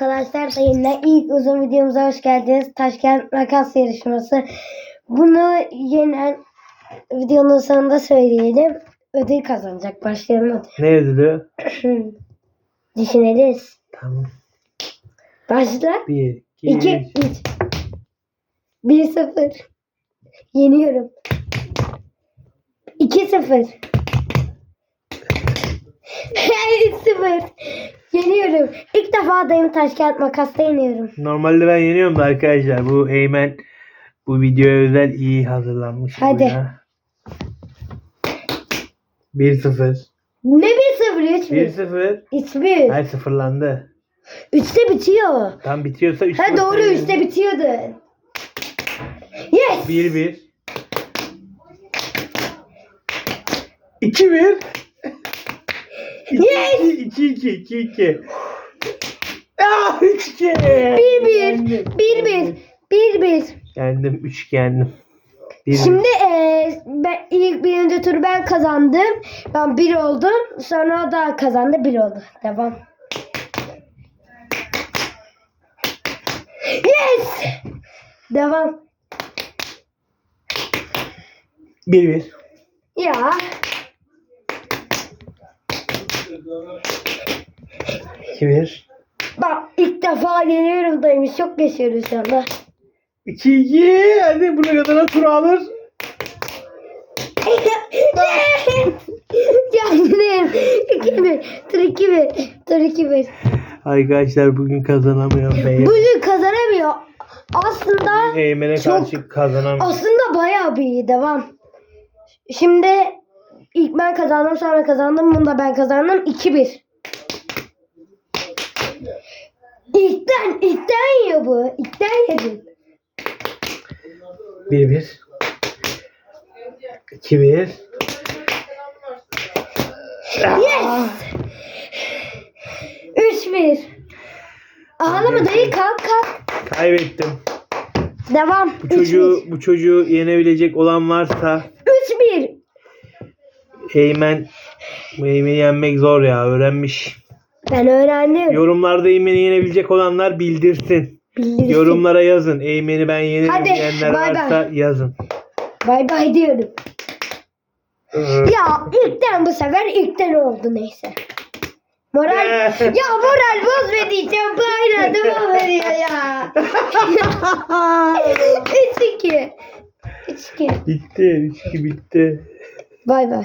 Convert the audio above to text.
Arkadaşlar da yine ilk uzun videomuza hoş geldiniz. Taşkent makas yarışması. Bunu yenen videonun sonunda söyleyelim. Ödül kazanacak. Başlayalım hadi. Ne ödülü? Düşüneriz. Tamam. Başla. 1, 2, 2, 3. 1 0. Yeniyorum. 2 0. 3 0. Yeniyorum. İlk defa dayım taş kağıt makasta yeniyorum. Normalde ben yeniyorum da arkadaşlar. Bu Eymen bu videoya özel iyi hazırlanmış. Hadi. ya. 1-0. Ne 1 0 3 1. 1-0. 3 1. Hayır sıfırlandı. 3'te bitiyor. Tam bitiyorsa 3 Ha doğru 3'te bitiyordu. Yes. 1-1. 2-1. Yes. 2-2. 2-2. Ah 3-2. 1 1. 1 1. 1 1. Yendim 3 yendim. 1 Şimdi eee ben ilk birinci turu ben kazandım. Ben bir oldum. Sonra o da kazandı bir oldu. Devam. Yes! Devam. 1-1. Ya. 2-1. Bak ilk defa yeniyorum dayımız. Çok geçiyoruz anda. 2-2. Hadi buna kadar tur alır. Canım. 2 1. Tur 2 1. Tur 2 1. Arkadaşlar bugün kazanamıyorum. Bey. Bugün kazanamıyor. Aslında Eymen'e Çok- karşı kazanamıyorum. Aslında bayağı bir iyi. Devam. Şimdi ilk ben kazandım sonra kazandım. Bunu da ben kazandım. 2-1. İlkten, ilkten yiyor bu. İlkten yedin. 1-1. 2-1. Yes! 3-1. Ağlama dayı kalk kalk. Kaybettim. Devam. Bu çocuğu bu çocuğu yenebilecek olan varsa 3-1. Eymen bu Eymen'i yenmek zor ya öğrenmiş. Ben öğrendim. Yorumlarda Eymen'i yenebilecek olanlar bildirsin. Bilirsin. Yorumlara yazın. Eymen'i ben yenerim Hadi, diyenler bay bay. varsa yazın. Bay bay diyorum. Ya ilkten bu sefer ilkten oldu neyse. Moral ya moral bozma diyeceğim bayrağı devam veriyor ya. 3-2. 3-2. bitti. 3-2 bitti. Bay bay.